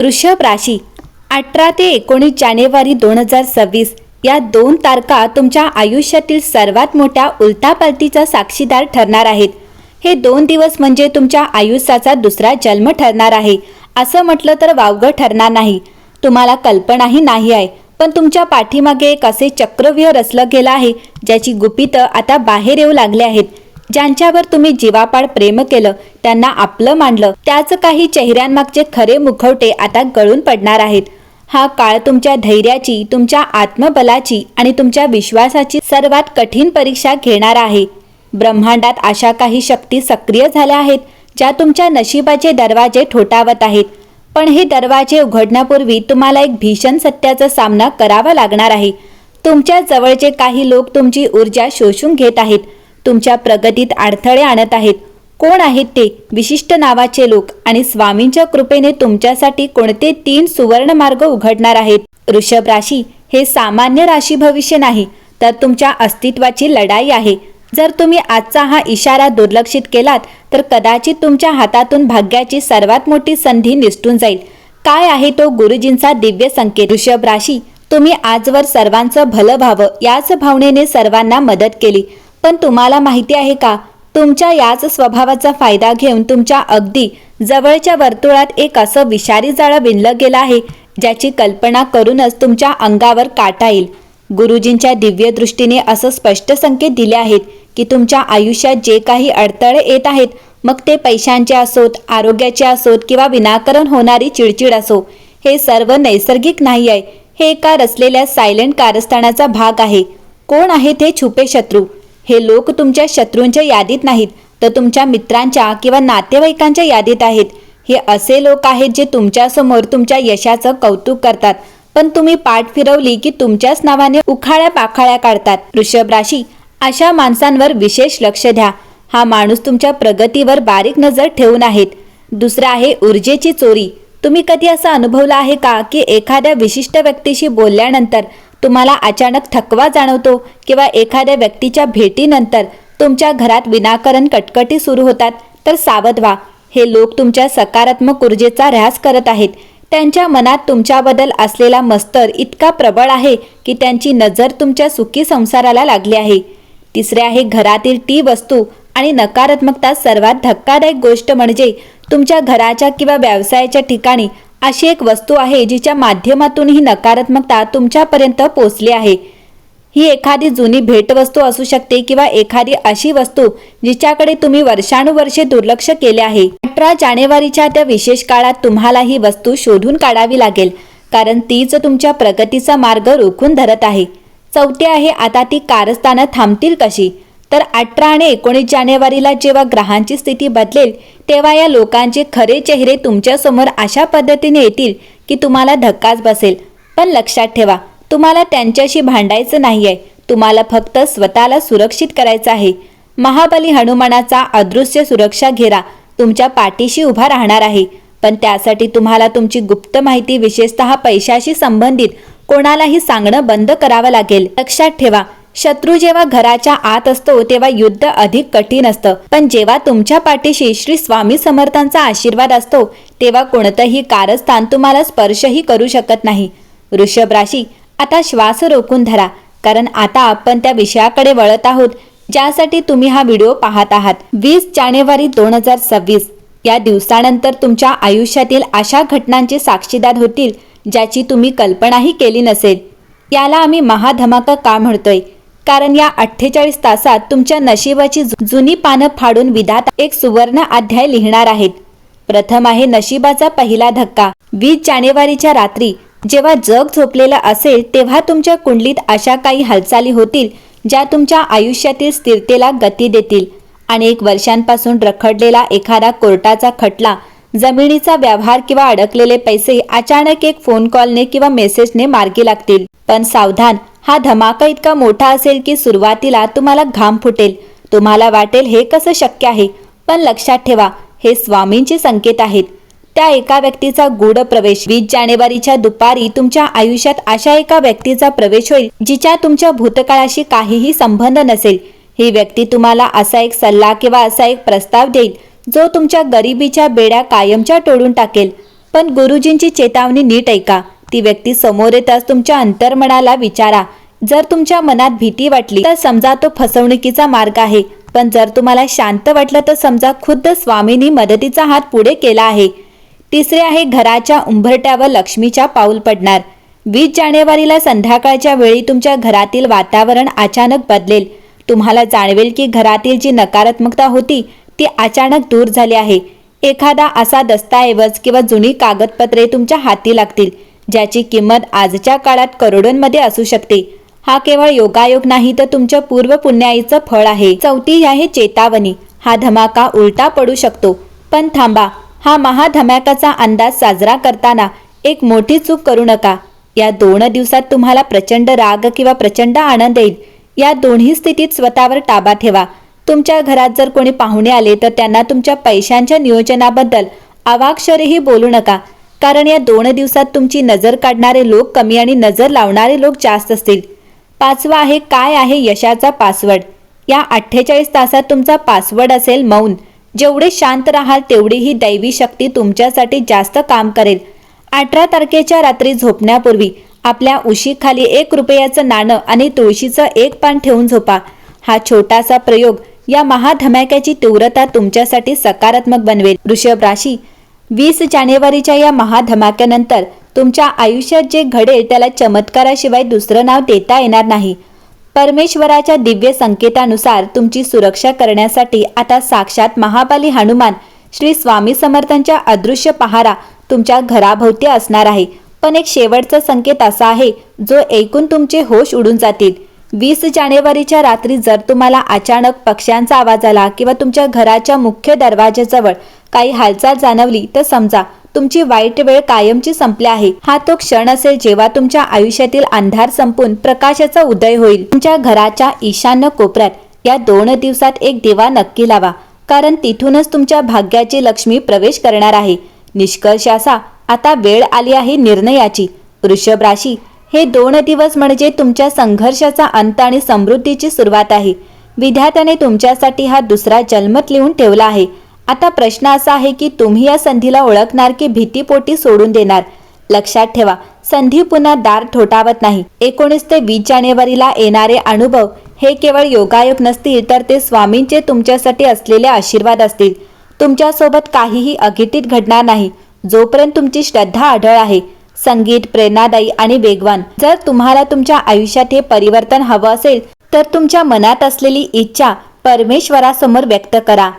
वृषभ राशी अठरा ते एकोणीस जानेवारी दोन हजार सव्वीस या दोन तारखा तुमच्या आयुष्यातील सर्वात मोठ्या उलटापालटीचा साक्षीदार ठरणार आहेत. हे दोन दिवस म्हणजे तुमच्या आयुष्याचा दुसरा जन्म ठरणार आहे. असं म्हटलं तर वावगं ठरणार नाही. तुम्हाला कल्पनाही नाही आहे पण तुमच्या पाठीमागे एक असे चक्रव्यूह रचलं गेलं आहे ज्याची गुपितं आता बाहेर येऊ लागले आहेत. ज्यांच्यावर तुम्ही जीवापाड प्रेम केलं त्यांना आपलं मानलं त्याच काही चेहऱ्यांमागचे खरे मुखवटे आता गळून पडणार आहेत. हा काळ तुमच्या धैर्याची तुमच्या आत्मबलाची आणि तुमच्या विश्वासाची सर्वात कठीण परीक्षा घेणार आहे. ब्रह्मांडात अशा काही शक्ती सक्रिय झाल्या आहेत ज्या तुमच्या नशिबाचे दरवाजे ठोठावत आहेत. पण हे दरवाजे उघडण्यापूर्वी तुम्हाला एक भीषण सत्याचा सामना करावा लागणार आहे. तुमच्या जवळचे काही लोक तुमची ऊर्जा शोषून घेत आहेत. तुमच्या प्रगतीत अडथळे आणत आहेत. कोण आहेत ते? विशिष्ट नावाचे लोक आणि स्वामींच्या कृपेने तुमच्यासाठी कोणते तीन सुवर्ण मार्ग उघडणार आहेत? वृषभ राशी हे सामान्य राशी भविष्य नाही तर तुमच्या अस्तित्वाची लढाई आहे. जर तुम्ही आजचा हा इशारा दुर्लक्षित केलात तर कदाचित तुमच्या हातातून भाग्याची सर्वात मोठी संधी निसटून जाईल. काय आहे तो गुरुजींचा दिव्य संकेत? ऋषभ राशी तुम्ही आजवर सर्वांचं भलं व्हावं याच भावनेने सर्वांना मदत केली. पण तुम्हाला माहिती आहे का? तुमच्या याच स्वभावाचा फायदा घेऊन तुमच्या अगदी जवळच्या वर्तुळात एक असं विषारी जाळं विणलं गेलं आहे ज्याची कल्पना करूनच तुमच्या अंगावर काटा येईल. गुरुजींच्या दिव्य दृष्टीने असं स्पष्ट संकेत दिले आहेत की तुमच्या आयुष्यात जे काही अडथळे येत आहेत मग ते पैशांचे असोत आरोग्याचे असोत किंवा विनाकारण होणारी चिडचिड असो हे सर्व नैसर्गिक नाही आहे. हे एका रचलेल्या सायलेंट कारस्थानाचा भाग आहे. कोण आहेत हे छुपे शत्रू? हे लोक तुमच्या शत्रूंच्या यादीत नाहीत तर तुमच्या मित्रांच्या किंवा नातेवाईकांच्या यादीत आहेत. हे असे लोक आहेत जे तुमच्यासमोर तुमच्या यशाचं कौतुक करतात. पण तुम्ही पाठ फिरवली की तुमच्याच नावाने उखाळ्या पाखाळ्या काढतात. वृषभ राशी अशा माणसांवर विशेष लक्ष द्या. हा माणूस तुमच्या प्रगतीवर बारीक नजर ठेवून आहेत. दुसरं आहे ऊर्जेची चोरी. तुम्ही कधी असं अनुभवलं आहे का की एखाद्या विशिष्ट व्यक्तीशी बोलल्यानंतर तुम्हाला अचानक थकवा जाणवतो किंवा एखाद्या व्यक्तीच्या भेटीनंतर तुमच्या घरात विनाकारण कटकटी सुरू होतात तर सावध व्हा. हे लोक तुमच्या सकारात्मक ऊर्जेचा ऱ्हास करत आहेत. त्यांच्या मनात तुमच्याबद्दल असलेला मस्तर इतका प्रबळ आहे की त्यांची नजर तुमच्या सुखी संसाराला लागली आहे. तिसरे आहे घरातील ती वस्तू आणि नकारात्मकता सर्वात धक्कादायक गोष्ट म्हणजे तुमच्या घराच्या किंवा व्यवसायाच्या ठिकाणी अशी एक वस्तू आहे जिच्या माध्यमातून ही नकारात्मकता तुमच्यापर्यंत पोचली आहे. ही एखादी जुनी भेटवस्तू असू शकते किंवा एखादी अशी वस्तू जिच्याकडे तुम्ही वर्षानुवर्षे दुर्लक्ष केले आहे. अठरा जानेवारीच्या त्या विशेष काळात तुम्हाला ही वस्तू शोधून काढावी लागेल कारण तीच तुमच्या प्रगतीचा मार्ग रोखून धरत आहे. चौथी आहे आता ती कारस्थानं थांबतील कशी? तर अठरा आणि एकोणीस जानेवारीला जेव्हा ग्रहांची स्थिती बदलेल तेव्हा या लोकांचे खरे चेहरे तुमच्यासमोर अशा पद्धतीने येतील की तुम्हाला धक्काच बसेल. पण लक्षात ठेवा तुम्हाला त्यांच्याशी भांडायचं नाही आहे तुम्हाला फक्त स्वतःला सुरक्षित करायचं आहे. महाबली हनुमानाचा अदृश्य सुरक्षा घेरा तुमच्या पाठीशी उभा राहणार आहे. पण त्यासाठी तुम्हाला तुमची गुप्त माहिती विशेषतः पैशाशी संबंधित कोणालाही सांगणं बंद करावं लागेल. लक्षात ठेवा शत्रू जेव्हा घराच्या आत असतो तेव्हा युद्ध अधिक कठीण असतं. पण जेव्हा तुमच्या पाठीशी श्री स्वामी समर्थांचा आशीर्वाद असतो तेव्हा कोणतंही कारस्थान तुम्हाला स्पर्शही करू शकत नाही. वृषभ राशी आता श्वास रोखून धरा कारण आता आपण त्या विषयाकडे वळत आहोत ज्यासाठी तुम्ही हा व्हिडिओ पाहत आहात. वीस जानेवारी दोन हजार सव्वीस या दिवसानंतर तुमच्या आयुष्यातील अशा घटनांचे साक्षीदार होतील ज्याची तुम्ही कल्पनाही केली नसेल. याला आम्ही महाधमाका का म्हणतोय? कारण या अठ्ठेचाळीस तासात तुमच्या नशिबाची जुनी पानं फाडून विधात एक सुवर्ण अध्याय लिहिणार आहेत. प्रथम आहे नशिबाचा पहिला धक्का. वीस जानेवारीच्या रात्री जेव्हा जग झोपलेलं असेल तेव्हा तुमच्या कुंडलीत अशा काही हालचाली होतील ज्या तुमच्या आयुष्यातील स्थिरतेला गती देतील. अनेक वर्षांपासून रखडलेला एखादा कोर्टाचा खटला जमिनीचा व्यवहार किंवा अडकलेले पैसे अचानक एक फोन कॉलने किंवा मेसेजने मार्गी लागतील. पण सावधान हा धमाका इतका मोठा असेल की सुरुवातीला तुम्हाला घाम फुटेल. तुम्हाला वाटेल हे कसं शक्य आहे? पण लक्षात ठेवा हे स्वामींचे संकेत आहेत. त्या एका व्यक्तीचा गूढ प्रवेश वीस जानेवारीच्या दुपारी तुमच्या आयुष्यात अशा एका व्यक्तीचा प्रवेश होईल जिच्या तुमच्या भूतकाळाशी काहीही संबंध नसेल. ही व्यक्ती तुम्हाला असा एक सल्ला किंवा असा एक प्रस्ताव देईल जो तुमच्या गरिबीच्या बेड्या कायमच्या टोडून टाकेल. पण गुरुजींची चेतावणी नीट ऐका. ती व्यक्ती समोर येताच तुमच्या अंतर्मनाला विचारा. जर तुमच्या मनात भीती वाटली तर समजा तो फसवणुकीचा मार्ग आहे. पण जर तुम्हाला शांत वाटलं तर समजा खुद्द स्वामींनी मदतीचा हात पुढे केला आहे. तिसरे आहे घराच्या उंबरट्यावर लक्ष्मीच्या पाऊल पडणार. वीस जानेवारीला संध्याकाळच्या वेळी तुमच्या घरातील वातावरण अचानक बदलेल. तुम्हाला जाणवेल की घरातील जी नकारात्मकता होती ती अचानक दूर झाली आहे. एखादा असा दस्तऐवज किंवा जुनी कागदपत्रे तुमच्या हाती लागतील ज्याची किंमत आजच्या काळात करोडोंमध्ये असू शकते. हा केवळ योगायोग नाही तर तुमच्या पूर्व पुण्याईचं फळ आहे. चौथी आहे चेतावणी. हा धमाका उलटा पडू शकतो. पण थांबा हा महाधमाकाचा अंदाज साजरा करताना एक मोठी चूक करू नका. या दोन दिवसात तुम्हाला प्रचंड राग किंवा प्रचंड आनंद येईल. या दोन्ही स्थितीत स्वतःवर ताबा ठेवा. तुमच्या घरात जर कोणी पाहुणे आले तर त्यांना तुमच्या पैशांच्या नियोजनाबद्दल अवाक्षरही बोलू नका. कारण या दोन दिवसात तुमची नजर काढणारे लोक कमी आणि नजर लावणारे लोक जास्त असतील. पाचवा आहे काय आहे यशाचा पासवर्ड? या अठ्ठेचाळीस तासात तुमचा पासवर्ड असेल मौन. जेवढे शांत राहाल तेवढी ही दैवी शक्ती तुमच्यासाठी जास्त काम करेल. अठरा तारखेच्या रात्री झोपण्यापूर्वी आपल्या उशीखाली एक रुपयाचं नाणं आणि तुळशीचं एक पान ठेवून झोपा. हा छोटासा प्रयोग या महाधमाक्याची तीव्रता तुमच्यासाठी सकारात्मक बनवेल. वृषभ राशी वीस जानेवारीच्या या महाधमाक्यानंतर तुमच्या आयुष्यात जे घडेल त्याला चमत्काराशिवाय दुसरं नाव देता येणार नाही. परमेश्वराच्या दिव्य संकेतानुसार तुमची सुरक्षा करण्यासाठी आता साक्षात महाबाली हनुमान श्री स्वामी समर्थांच्या अदृश्य पहारा तुमच्या घराभोवती असणार आहे. पण एक शेवटचा संकेत असा आहे जो ऐकून तुमचे होश उडून जातील. वीस जानेवारीच्या रात्री जर तुम्हाला अचानक पक्ष्यांचा आवाज आला किंवा तुमच्या घराच्या मुख्य दरवाजाजवळ काही हालचाल जाणवली तर समजा तुमची वाईट वेळ कायमची संपली आहे. हा तो क्षण असेल जेव्हा तुमच्या आयुष्यातील अंधार संपून प्रकाशाचा उदय होईल. तुमच्या घराच्या ईशान्य कोपऱ्यात या दोन दिवसात एक दिवा नक्की लावा कारण तिथूनच तुमच्या भाग्याची लक्ष्मी प्रवेश करणार आहे. निष्कर्ष असा आता वेळ आली आहे निर्णयाची. वृषभ राशी हे दोन दिवस म्हणजे तुमच्या संघर्षाचा अंत आणि समृद्धीची सुरुवात आहे. विधात्याने तुमच्यासाठी हा दुसरा जन्मत लिहून ठेवला आहे. आता प्रश्न असा आहे की तुम्ही या संधीला ओळखणार की भीतीपोटी सोडून देणार? लक्षात ठेवा संधी पुन्हा दार ठोठावत नाही. एकोणीस ते वीस जानेवारीला येणारे अनुभव हे केवळ योगायोग नसतील तर ते स्वामींचे तुमच्यासाठी असलेले आशीर्वाद असतील. तुमच्यासोबत काहीही अघटित घडणार नाही. जोपर्यंत तुमची श्रद्धा आढळ आहे संगीत प्रेरणादायी आणि वेगवान. जर तुम्हाला तुमच्या आयुष्यात हे परिवर्तन हवं असेल तर तुमच्या मनात असलेली इच्छा परमेश्वरासमोर व्यक्त करा.